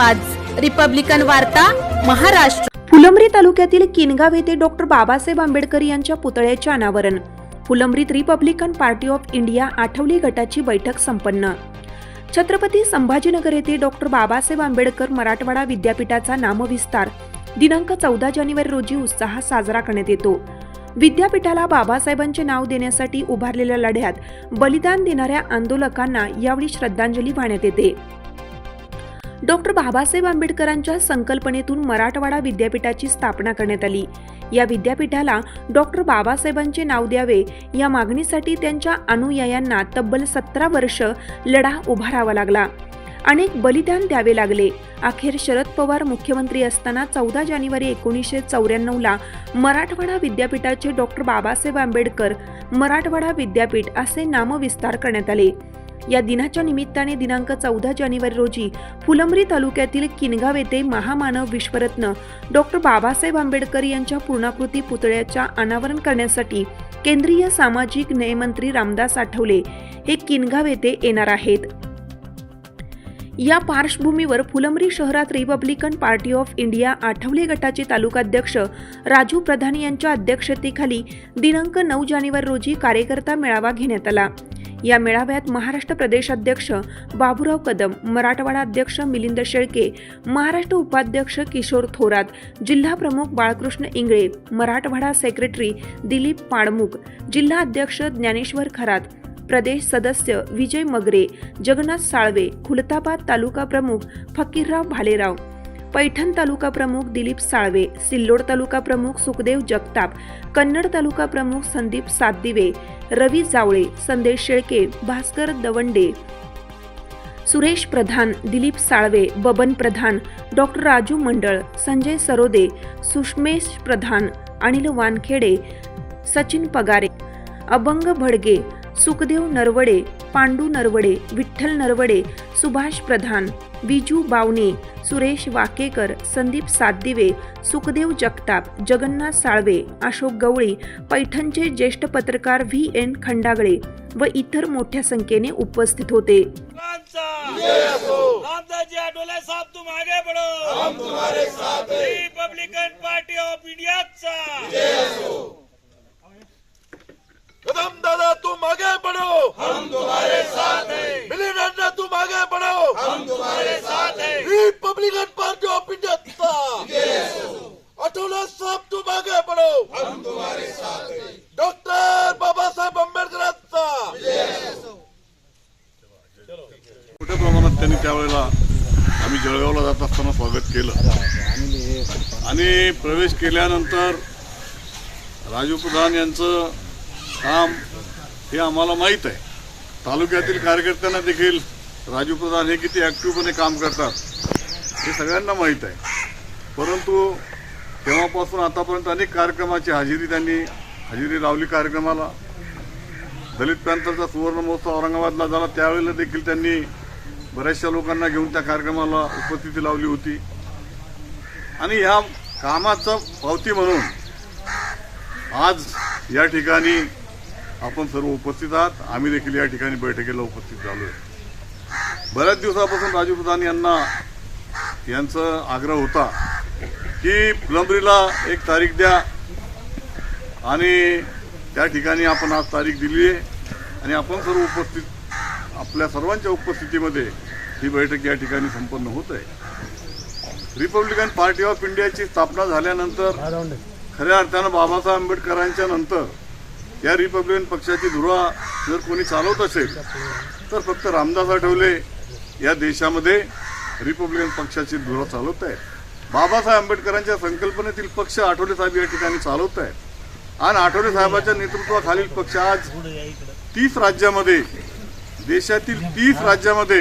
आवाज. रिपब्लिकन वार्ता महाराष्ट्र. फुलंब्री तालुक्यातील किनगाव येथे डॉक्टर बाबासाहेब आंबेडकर यांच्या पुतळ्याचे अनावरण. फुलंब्रीत Republican party of India Athawale गटाची बैठक संपन्न. छत्रपती संभाजीनगर येथे डॉक्टर बाबासाहेब आंबेडकर मराठवाडा विद्यापीठाचा नामविस्तार. दिनांक चौदा जानेवारी रोजी उत्साहात साजरा करण्यात येतो. विद्यापीठाला बाबासाहेबांचे नाव देण्यासाठी उभारलेल्या लढ्यात बलिदान देणाऱ्या आंदोलकांना यावेळी श्रद्धांजली वाहण्यात येते. डॉक्टर बाबासाहेब आंबेडकरांच्या संकल्पनेतून मराठवाडा विद्यापीठाची स्थापना करण्यात आली. या विद्यापीठाला डॉक्टर बाबासाहेबांचे नाव द्यावे या मागणीसाठी त्यांच्या अनुयायांना तब्बल सतरा वर्ष लढा उभारावा लागला. अनेक बलिदान द्यावे लागले. अखेर शरद पवार मुख्यमंत्री असताना चौदा जानेवारी एकोणीसशे चौऱ्याण्णवला मराठवाडा विद्यापीठाचे डॉक्टर बाबासाहेब आंबेडकर मराठवाडा विद्यापीठ असे नामविस्तार करण्यात आले. या दिनाच्या निमित्ताने दिनांक चौदा जानेवारी रोजी फुलंब्री तालुक्यातील किनगाव येथे महामानव विश्वरत्न डॉक्टर बाबासाहेब आंबेडकर यांच्या पूर्णाकृती पुतळ्याच्या अनावरण करण्यासाठी केंद्रीय सामाजिक न्यायमंत्री रामदास आठवले हे किनगाव येथे येणार आहेत. या पार्श्वभूमीवर फुलंब्री शहरात Republican party of India Athawale गटाचे तालुकाध्यक्ष राजू प्रधान यांच्या अध्यक्षतेखाली दिनांक नऊ जानेवारी रोजी कार्यकर्ता मेळावा घेण्यात आला. या मेळाव्यात महाराष्ट्र प्रदेशाध्यक्ष बाबूराव कदम मराठवाडा अध्यक्ष मिलिंद शेळके महाराष्ट्र उपाध्यक्ष किशोर थोरात जिल्हा प्रमुख बाळकृष्ण इंगळे मराठवाडा सेक्रेटरी दिलीप पाडमुख जिल्हा अध्यक्ष ज्ञानेश्वर खरात प्रदेश सदस्य विजय मगरे जगन्नाथ साळवे खुलताबाद तालुका प्रमुख फकीरराव भालेराव पैठण तालुका प्रमुख दिलीप साळवे सिल्लोड तालुका प्रमुख सुखदेव जगताप कन्नड तालुका प्रमुख संदीप सातदिवे रवी जावळे संदेश शेळके भास्कर दवंडे सुरेश प्रधान दिलीप साळवे बबन प्रधान डॉक्टर राजू मंडळ संजय सरोदे सुषमेश प्रधान अनिल वानखेडे सचिन पगारे अभंग भडगे सुखदेव नरवडे पांडू नरवडे विठ्ठल नरवडे सुभाष प्रधान विजू बावणे सुरेश वाकेकर संदीप सातदिवे सुखदेव जगताप जगन्नाथ साळवे अशोक गवळी पैठणचे ज्येष्ठ पत्रकार व्ही एन खंडागळे व इतर मोठ्या संख्येने उपस्थित होते. Republican Party of India Kadam दादा तुम आगे बढ़ो हम तुम्हारे साथ हैं. मिलिंद अण्णा तुम आगे बढ़ो हम तुम्हारे साथ हैं. Republican Party of India Athawale साहब तुम आगे बढ़ो हम तुम्हारे साथ हैं. डॉक्टर बाबासाहेब आंबेडकरांचा मोठ्या प्रमाणात त्यांनी त्यावेळेला आम्ही जळगावला जात असताना स्वागत केलं. आणि प्रवेश केल्यानंतर राजू प्रधान यांचं काम हे आम्हाला माहीत आहे. तालुक्यातील कार्यकर्त्यांना देखील राजू प्रधान हे किती ॲक्टिव्हपणे काम करतात हे सगळ्यांना माहीत आहे. परंतु तेव्हापासून आतापर्यंत अनेक कार्यक्रमाची हजेरी त्यांनी हजेरी लावली कार्यक्रमाला. दलित प्रांताचा सुवर्ण महोत्सव औरंगाबादला झाला त्यावेळेला देखील त्यांनी बऱ्याचशा लोकांना घेऊन त्या कार्यक्रमाला उपस्थिती लावली होती. आणि ह्या कामाचं पावती म्हणून आज या ठिकाणी आपण सर्व उपस्थित आहात. आम्ही देखील या ठिकाणी बैठकीला उपस्थित झालो आहे बऱ्याच दिवसापासून राजू प्रधान यांना यांचा आग्रह होता की फुलंब्रीला एक तारीख द्या आणि त्या ठिकाणी आपण आज तारीख दिली आहे आणि आपण सर्व उपस्थित आपल्या सर्वांच्या उपस्थितीमध्ये ही बैठक या ठिकाणी संपन्न होत आहे. रिपब्लिकन पार्टी ऑफ इंडियाची स्थापना झाल्यानंतर खऱ्या अर्थानं बाबासाहेब आंबेडकरांच्या नंतर या रिपब्लिकन पक्षाची धुरा जर कोणी चालवत असेल तर फक्त रामदास आठवले या देशामध्ये रिपब्लिकन पक्षाची धुरा चालवत आहे बाबासाहेब आंबेडकरांच्या संकल्पनेतील पक्ष आठवले साहेब या ठिकाणी चालवत आहेत. आणि आठवले साहेबांच्या नेतृत्वाखालील पक्ष आज तीस राज्यामध्ये देशातील तीस राज्यामध्ये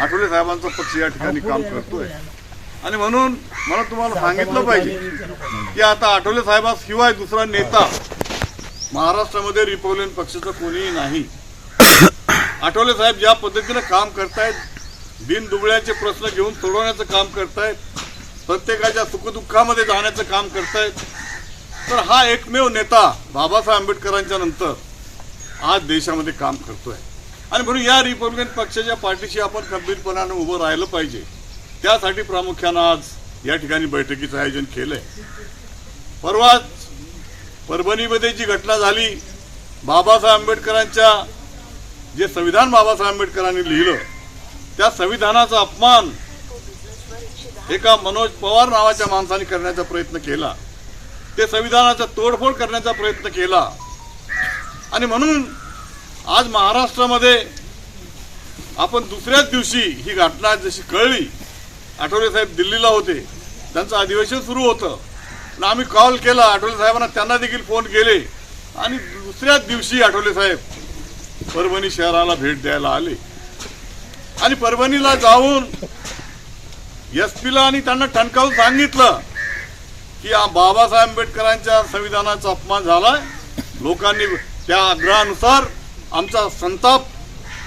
आठवले साहेबांचा पक्ष या ठिकाणी काम करतोय. आणि म्हणून मला तुम्हाला सांगितलं पाहिजे की आता आठवले साहेबांशिवाय दुसरा नेता महाराष्ट्रामध्ये रिपब्लिकन पक्षाचं कोणीही नाही. आठवले साहेब ज्या पद्धतीनं काम करतायत दिन दुबळ्याचे प्रश्न घेऊन सोडवण्याचं काम करतायत प्रत्येकाच्या सुखदुःखामध्ये जाण्याचं काम करतायत तर हा एकमेव नेता बाबासाहेब आंबेडकरांच्या नंतर आज देशामध्ये काम करतोय. आणि म्हणून या रिपब्लिकन पक्षाच्या पाठीशी आपण खंबीरपणानं उभं राहिलं पाहिजे. त्यासाठी प्रामुख्यानं आज या ठिकाणी बैठकीचं आयोजन केलंय. परवाच परभणीमध्ये जी घटना झाली बाबासाहेब आंबेडकरांच्या जे संविधान बाबासाहेब आंबेडकरांनी लिहिलं त्या संविधानाचा अपमान एका मनोज पवार नावाच्या माणसाने करण्याचा प्रयत्न केला. ते संविधानाचा तोडफोड करण्याचा प्रयत्न केला. आणि म्हणून आज महाराष्ट्रामध्ये आपण दुसऱ्याच दिवशी ही घटना जशी कळली आठवले साहेब दिल्लीला होते त्यांचं अधिवेशन सुरू होतं. आणि आम्ही कॉल केला आठवले साहेबांना त्यांना देखील फोन केले. आणि दुसऱ्याच दिवशी आठवले साहेब परभणी शहराला भेट द्यायला आले. आणि परभणीला जाऊन एस पीला आणि त्यांना ठणकावून सांगितलं की बाबासाहेब आंबेडकरांच्या संविधानाचा अपमान झालाय. लोकांनी त्या आग्रहानुसार आमचा संताप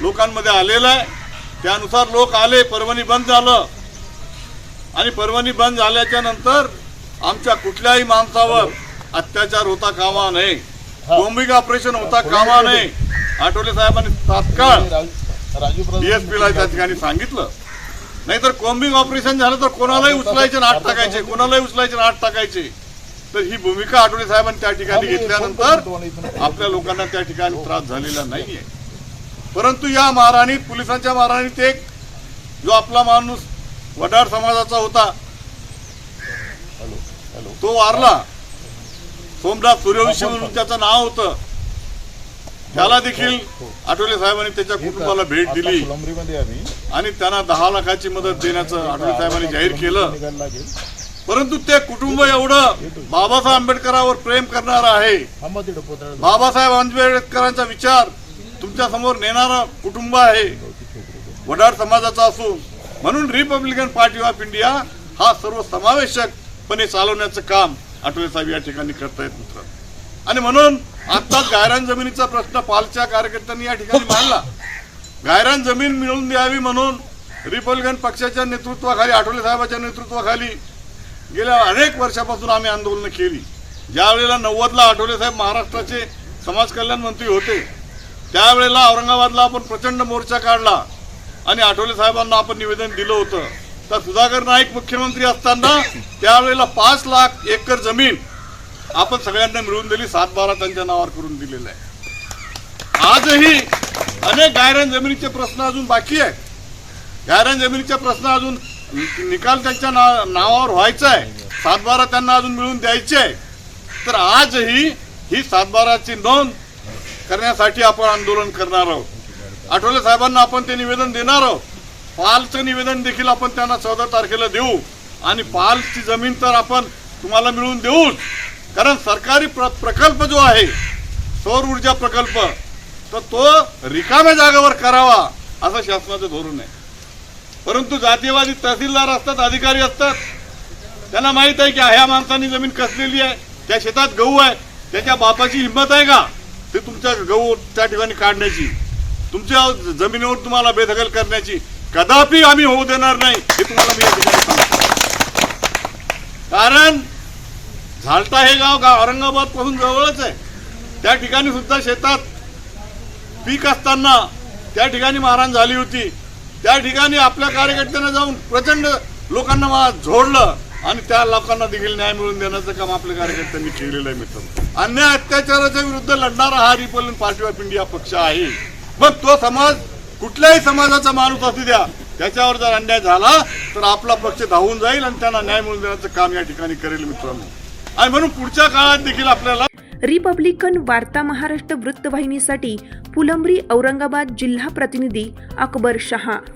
लोकांमध्ये आलेला आहे. त्यानुसार लोक आले परभणी बंद झालं. आणि परभणी बंद झाल्याच्यानंतर आमच्या कुठल्याही माणसावर अत्याचार होता कामा नये. कोंबिंग ऑपरेशन होता कामा नये. आठवले साहेबांनी तात्काळ डीएसपीला त्या ठिकाणी सांगितलं. नाहीतर कोम्बिंग ऑपरेशन झालं तर कोणालाही उचलायचे नाट टाकायचे. कोणालाही उचलायचे नाट टाकायचे. तर ही भूमिका आठवले साहेबांनी त्या ठिकाणी घेतल्यानंतर आपल्या लोकांना त्या ठिकाणी त्रास झालेला नाहीये. परंतु या महाराणीत पोलिसांच्या महाराणीत एक जो आपला माणूस वडार समाजाचा होता तो वारला. सोमनाथ सूर्यवंशी म्हणून त्याचं नाव होतं. त्याला देखील आठवले साहेबांनी त्याच्या कुटुंबाला भेट दिली. आणि त्यांना दहा लाखाची मदत देण्याचं आठवले साहेबांनी जाहीर केलं. परंतु ते कुटुंब एवढं बाबासाहेब आंबेडकरांवर प्रेम करणार आहे. बाबासाहेब आंबेडकरांचा विचार तुमच्यासमोर नेणारं कुटुंब आहे. वडार समाजाचा असून म्हणून रिपब्लिकन पार्टी ऑफ इंडिया हा सर्व समावेशकपणे चालवण्याचं काम आठवले साहेब या ठिकाणी करतायत मित्रांनो आणि म्हणून आत्ताच गायरान जमिनीचा प्रश्न पालच्या कार्यकर्त्यांनी या ठिकाणी मांडला. गायरान जमीन मिळवून द्यावी म्हणून रिपब्लिकन पक्षाच्या नेतृत्वाखाली आठवले साहेबांच्या नेतृत्वाखाली गेल्या अनेक वर्षापासून आम्ही आंदोलनं केली. ज्यावेळेला नव्वदला आठवले साहेब महाराष्ट्राचे समाज कल्याण मंत्री होते त्यावेळेला औरंगाबादला आपण प्रचंड मोर्चा काढला आणि आठवले साहेबांना आपण निवेदन दिलं होतं. तर सुधाकर नाईक मुख्यमंत्री असताना त्यावेळेला पाच लाख एकर जमीन आपण सगळ्यांना मिळवून दिली सात बारा त्यांच्या नावावर करून दिलेलं आहे. आजही अनेक गायरान जमिनीचे प्रश्न अजून बाकी आहे गायरान जमिनीचे प्रश्न अजून निकाल त्यांच्या ना- नावावर व्हायचा आहे. सातबारा त्यांना अजून मिळून द्यायचे आहे. तर आजही ही सातबाराची नोंद करण्यासाठी आपण आंदोलन करणार आहोत. आठवले साहेबांना आपण ते निवेदन देणार आहोत. पालचं निवेदन देखील आपण त्यांना चौदा तारखेला देऊ. आणि पालची जमीन तर आपण तुम्हाला मिळवून देऊच. कारण सरकारी प्र प्रकल्प जो आहे सौर ऊर्जा प्रकल्प तर तो रिकाम्या जागेवर करावा असं शासनाचं धोरण आहे. परंतु जातीयवादी तहसीलदार असतात अधिकारी असतात त्यांना माहीत आहे की ह्या माणसांनी जमीन कसलेली आहे त्या शेतात गहू आहे त्याच्या बापाची हिंमत आहे का? ते तुमच्या गहू त्या ठिकाणी काढण्याची. तुमच्या जमिनीवर तुम्हाला बेदखल करण्याची. कदापि आम्ही होऊ देणार नाही हे तुम्हाला मी कारण झालटा हे गाव गाव औरंगाबादपासून जवळच आहे. त्या ठिकाणी सुद्धा शेतात पीक असताना त्या ठिकाणी मारहाण झाली होती. त्या ठिकाणी आपल्या कार्यकर्त्यांना जाऊन प्रचंड लोकांना मा- झोडलं आणि त्या लोकांना देखील न्याय मिळवून देण्याचं काम आपल्या कार्यकर्त्यांनी केलेलं आहे मित्र. अन्याय अत्याचाराच्या विरुद्ध लढणारा हा रिपब्लिकन पार्टी ऑफ इंडिया पक्ष आहे. मग तो समाज कुठल्याही समाजाचा माणूस असू द्या त्याच्यावर जर अन्याय झाला तर आपला पक्ष धावून जाईल आणि त्यांना न्याय मिळवून देण्याचं काम या ठिकाणी करेल मित्रांनो. आणि म्हणून पुढच्या काळात देखील आपल्याला रिपब्लिकन वार्ता महाराष्ट्र वृत्तवाहिनीसाठी फुलंब्री औरंगाबाद जिल्हा प्रतिनिधी अकबर शहा.